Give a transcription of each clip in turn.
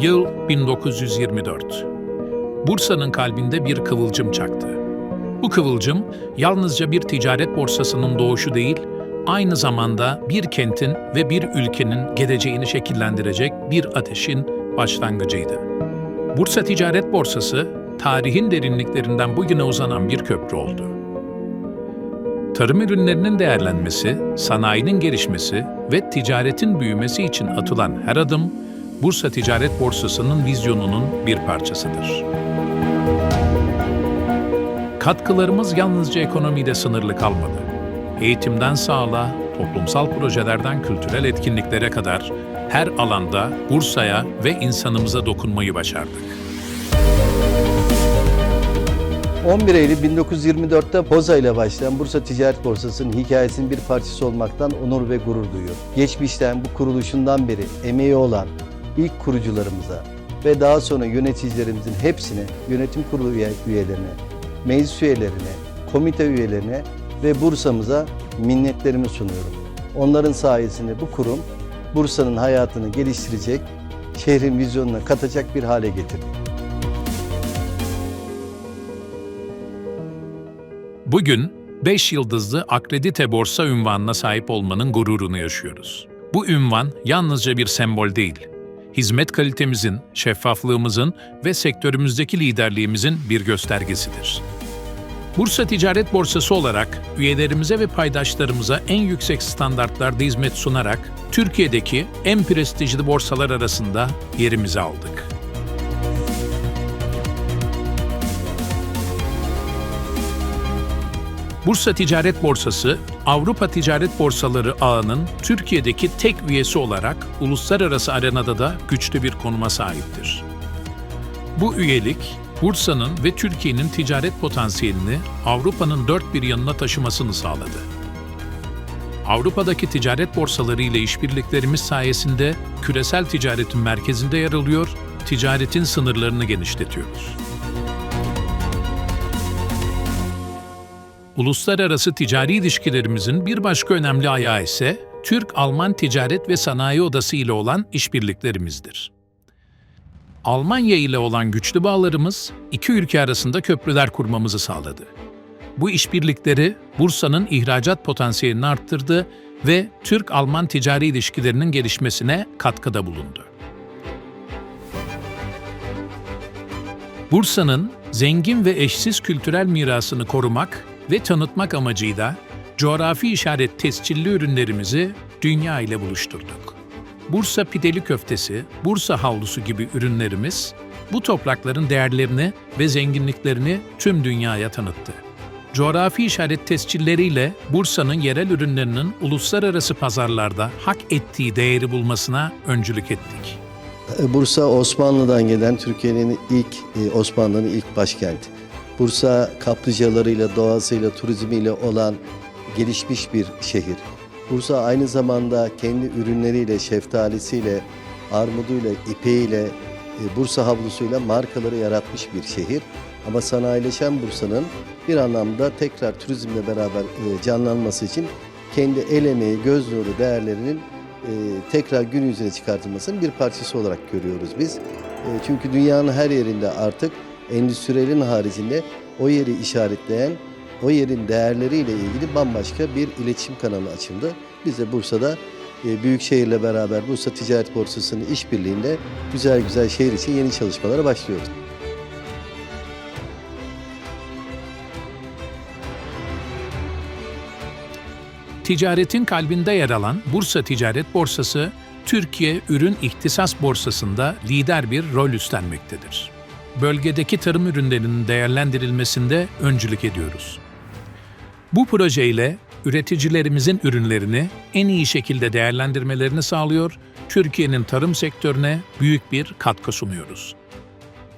Yıl 1924. Bursa'nın kalbinde bir kıvılcım çaktı. Bu kıvılcım yalnızca bir ticaret borsasının doğuşu değil, aynı zamanda bir kentin ve bir ülkenin geleceğini şekillendirecek bir ateşin başlangıcıydı. Bursa Ticaret Borsası, tarihin derinliklerinden bugüne uzanan bir köprü oldu. Tarım ürünlerinin değerlenmesi, sanayinin gelişmesi ve ticaretin büyümesi için atılan her adım, Bursa Ticaret Borsası'nın vizyonunun bir parçasıdır. Katkılarımız yalnızca ekonomiyle sınırlı kalmadı. Eğitimden sağlığa, toplumsal projelerden kültürel etkinliklere kadar her alanda Bursa'ya ve insanımıza dokunmayı başardık. 11 Eylül 1924'te Boza ile başlayan Bursa Ticaret Borsası'nın hikayesinin bir parçası olmaktan onur ve gurur duyuyor. Geçmişten bu kuruluşundan beri emeği olan ilk kurucularımıza ve daha sonra yöneticilerimizin hepsine, yönetim kurulu üye- üyelerine, meclis üyelerine, komite üyelerine ve Bursa'mıza minnetlerimi sunuyorum. Onların sayesinde bu kurum Bursa'nın hayatını geliştirecek, şehrin vizyonuna katacak bir hale getirdi. Bugün 5 yıldızlı akredite borsa ünvanına sahip olmanın gururunu yaşıyoruz. Bu ünvan yalnızca bir sembol değil, hizmet kalitemizin, şeffaflığımızın ve sektörümüzdeki liderliğimizin bir göstergesidir. Bursa Ticaret Borsası olarak üyelerimize ve paydaşlarımıza en yüksek standartlarda hizmet sunarak Türkiye'deki en prestijli borsalar arasında yerimizi aldık. Bursa Ticaret Borsası, Avrupa Ticaret Borsaları ağının Türkiye'deki tek üyesi olarak uluslararası arenada da güçlü bir konuma sahiptir. Bu üyelik, Bursa'nın ve Türkiye'nin ticaret potansiyelini Avrupa'nın dört bir yanına taşımasını sağladı. Avrupa'daki ticaret borsaları ile işbirliklerimiz sayesinde küresel ticaretin merkezinde yer alıyor, ticaretin sınırlarını genişletiyoruz. Uluslararası ticari ilişkilerimizin bir başka önemli ayağı ise Türk-Alman Ticaret ve Sanayi Odası ile olan işbirliklerimizdir. Almanya ile olan güçlü bağlarımız iki ülke arasında köprüler kurmamızı sağladı. Bu işbirlikleri Bursa'nın ihracat potansiyelini arttırdı ve Türk-Alman ticari ilişkilerinin gelişmesine katkıda bulundu. Bursa'nın zengin ve eşsiz kültürel mirasını korumak ve tanıtmak amacıyla coğrafi işaret tescilli ürünlerimizi dünya ile buluşturduk. Bursa pideli köftesi, Bursa havlusu gibi ürünlerimiz bu toprakların değerlerini ve zenginliklerini tüm dünyaya tanıttı. Coğrafi işaret tescilleriyle Bursa'nın yerel ürünlerinin uluslararası pazarlarda hak ettiği değeri bulmasına öncülük ettik. Bursa Osmanlı'dan gelen Türkiye'nin ilk e, Osmanlı'nın ilk başkenti. Bursa kaplıcalarıyla, doğasıyla, turizmiyle olan gelişmiş bir şehir. Bursa aynı zamanda kendi ürünleriyle, şeftalisiyle, armuduyla, ipeğiyle, e, Bursa havlusuyla markaları yaratmış bir şehir. Ama sanayileşen Bursa'nın bir anlamda tekrar turizmle beraber e, canlanması için kendi el emeği, göz nuru değerlerinin e, tekrar gün yüzüne çıkartılmasının bir parçası olarak görüyoruz biz. Çünkü dünyanın her yerinde artık endüstriyelin haricinde o yeri işaretleyen, o yerin değerleriyle ilgili bambaşka bir iletişim kanalı açıldı. Biz de Bursa'da e, Büyükşehir'le beraber Bursa Ticaret Borsası'nın işbirliğinde güzel güzel şehir için yeni çalışmalara başlıyoruz. Ticaretin kalbinde yer alan Bursa Ticaret Borsası, Türkiye Ürün İhtisas Borsası'nda lider bir rol üstlenmektedir. Bölgedeki tarım ürünlerinin değerlendirilmesinde öncülük ediyoruz. Bu projeyle üreticilerimizin ürünlerini en iyi şekilde değerlendirmelerini sağlıyor, Türkiye'nin tarım sektörüne büyük bir katkı sunuyoruz.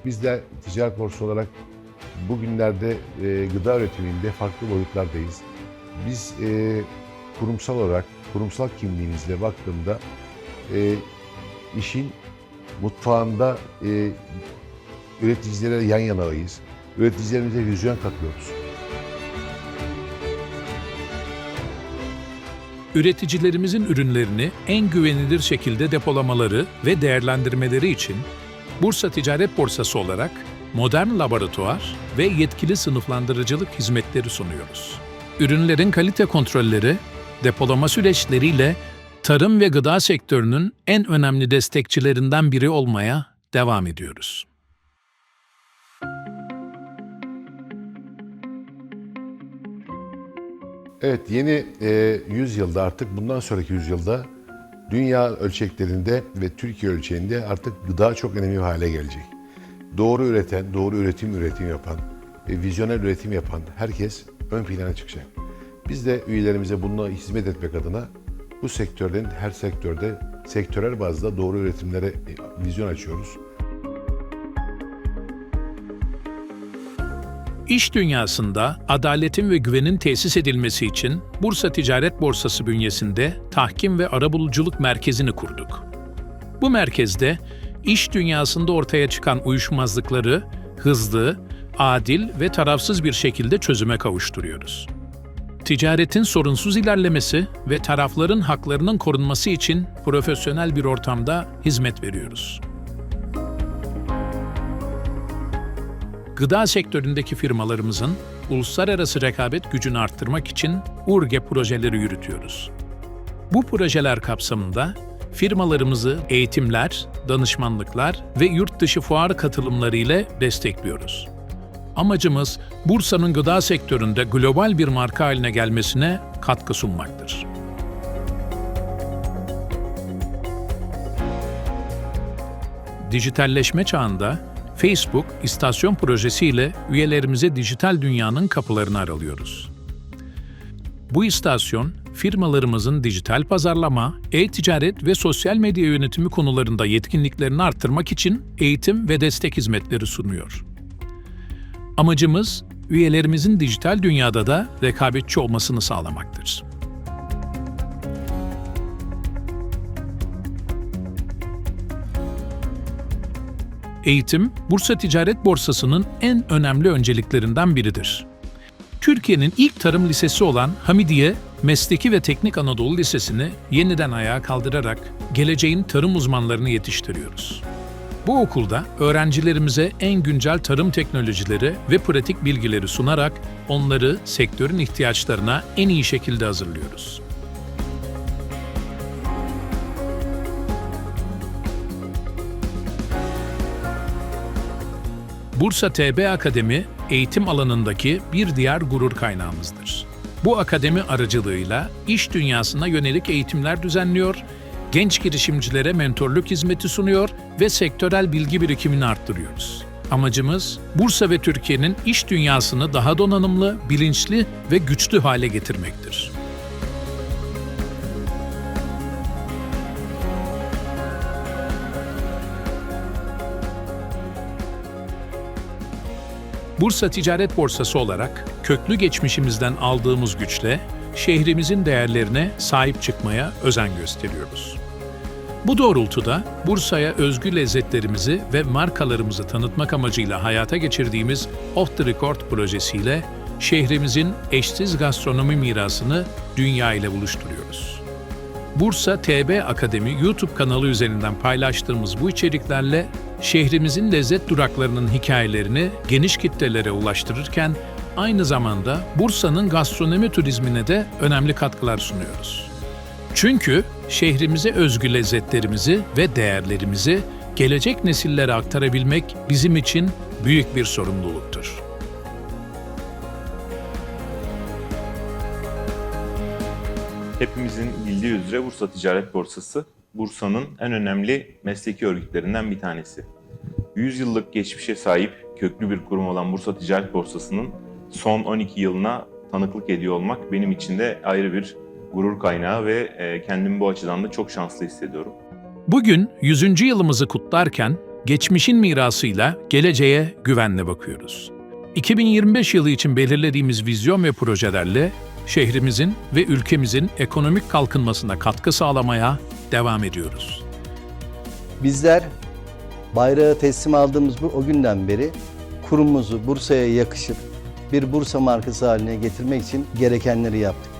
Biz de ticaret borsası olarak bugünlerde e, gıda üretiminde farklı boyutlardayız. Biz e, kurumsal olarak, kurumsal kimliğimizle baktığımda e, işin mutfağında e, üreticilere yan yanayız. Üreticilerimize vizyon katıyoruz. Üreticilerimizin ürünlerini en güvenilir şekilde depolamaları ve değerlendirmeleri için Bursa Ticaret Borsası olarak modern laboratuvar ve yetkili sınıflandırıcılık hizmetleri sunuyoruz. Ürünlerin kalite kontrolleri, depolama süreçleriyle tarım ve gıda sektörünün en önemli destekçilerinden biri olmaya devam ediyoruz. Evet yeni e, yüzyılda artık bundan sonraki yüzyılda dünya ölçeklerinde ve Türkiye ölçeğinde artık gıda çok önemli bir hale gelecek. Doğru üreten, doğru üretim üretim yapan, e, vizyoner üretim yapan herkes ön plana çıkacak. Biz de üyelerimize bununla hizmet etmek adına bu sektörlerin her sektörde sektörel bazda doğru üretimlere e, vizyon açıyoruz. İş dünyasında adaletin ve güvenin tesis edilmesi için Bursa Ticaret Borsası bünyesinde Tahkim ve Arabuluculuk Merkezi'ni kurduk. Bu merkezde iş dünyasında ortaya çıkan uyuşmazlıkları hızlı, adil ve tarafsız bir şekilde çözüme kavuşturuyoruz. Ticaretin sorunsuz ilerlemesi ve tarafların haklarının korunması için profesyonel bir ortamda hizmet veriyoruz. Gıda sektöründeki firmalarımızın uluslararası rekabet gücünü arttırmak için URGE projeleri yürütüyoruz. Bu projeler kapsamında firmalarımızı eğitimler, danışmanlıklar ve yurt dışı fuar katılımları ile destekliyoruz. Amacımız Bursa'nın gıda sektöründe global bir marka haline gelmesine katkı sunmaktır. Dijitalleşme çağında Facebook istasyon projesiyle üyelerimize dijital dünyanın kapılarını aralıyoruz. Bu istasyon, firmalarımızın dijital pazarlama, e-ticaret ve sosyal medya yönetimi konularında yetkinliklerini arttırmak için eğitim ve destek hizmetleri sunuyor. Amacımız, üyelerimizin dijital dünyada da rekabetçi olmasını sağlamaktır. Eğitim, Bursa Ticaret Borsası'nın en önemli önceliklerinden biridir. Türkiye'nin ilk tarım lisesi olan Hamidiye Mesleki ve Teknik Anadolu Lisesi'ni yeniden ayağa kaldırarak geleceğin tarım uzmanlarını yetiştiriyoruz. Bu okulda öğrencilerimize en güncel tarım teknolojileri ve pratik bilgileri sunarak onları sektörün ihtiyaçlarına en iyi şekilde hazırlıyoruz. Bursa TB Akademi eğitim alanındaki bir diğer gurur kaynağımızdır. Bu akademi aracılığıyla iş dünyasına yönelik eğitimler düzenliyor, genç girişimcilere mentorluk hizmeti sunuyor ve sektörel bilgi birikimini arttırıyoruz. Amacımız Bursa ve Türkiye'nin iş dünyasını daha donanımlı, bilinçli ve güçlü hale getirmektir. Bursa Ticaret Borsası olarak köklü geçmişimizden aldığımız güçle şehrimizin değerlerine sahip çıkmaya özen gösteriyoruz. Bu doğrultuda Bursa'ya özgü lezzetlerimizi ve markalarımızı tanıtmak amacıyla hayata geçirdiğimiz Off the Record projesiyle şehrimizin eşsiz gastronomi mirasını dünya ile buluşturuyoruz. Bursa TB Akademi YouTube kanalı üzerinden paylaştığımız bu içeriklerle şehrimizin lezzet duraklarının hikayelerini geniş kitlelere ulaştırırken aynı zamanda Bursa'nın gastronomi turizmine de önemli katkılar sunuyoruz. Çünkü şehrimize özgü lezzetlerimizi ve değerlerimizi gelecek nesillere aktarabilmek bizim için büyük bir sorumluluktur. Hepimizin bildiği üzere Bursa Ticaret Borsası, Bursa'nın en önemli mesleki örgütlerinden bir tanesi. 100 yıllık geçmişe sahip köklü bir kurum olan Bursa Ticaret Borsası'nın son 12 yılına tanıklık ediyor olmak benim için de ayrı bir gurur kaynağı ve e, kendimi bu açıdan da çok şanslı hissediyorum. Bugün 100. yılımızı kutlarken geçmişin mirasıyla geleceğe güvenle bakıyoruz. 2025 yılı için belirlediğimiz vizyon ve projelerle şehrimizin ve ülkemizin ekonomik kalkınmasına katkı sağlamaya devam ediyoruz. Bizler bayrağı teslim aldığımız bu o günden beri kurumumuzu Bursa'ya yakışır bir Bursa markası haline getirmek için gerekenleri yaptık.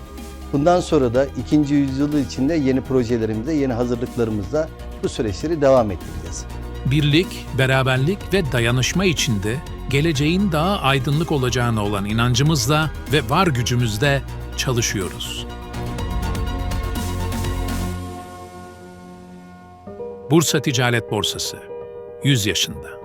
Bundan sonra da ikinci yüzyılı içinde yeni projelerimizde, yeni hazırlıklarımızda bu süreçleri devam ettireceğiz. Birlik, beraberlik ve dayanışma içinde geleceğin daha aydınlık olacağına olan inancımızla ve var gücümüzle çalışıyoruz. Bursa Ticaret Borsası 100 yaşında.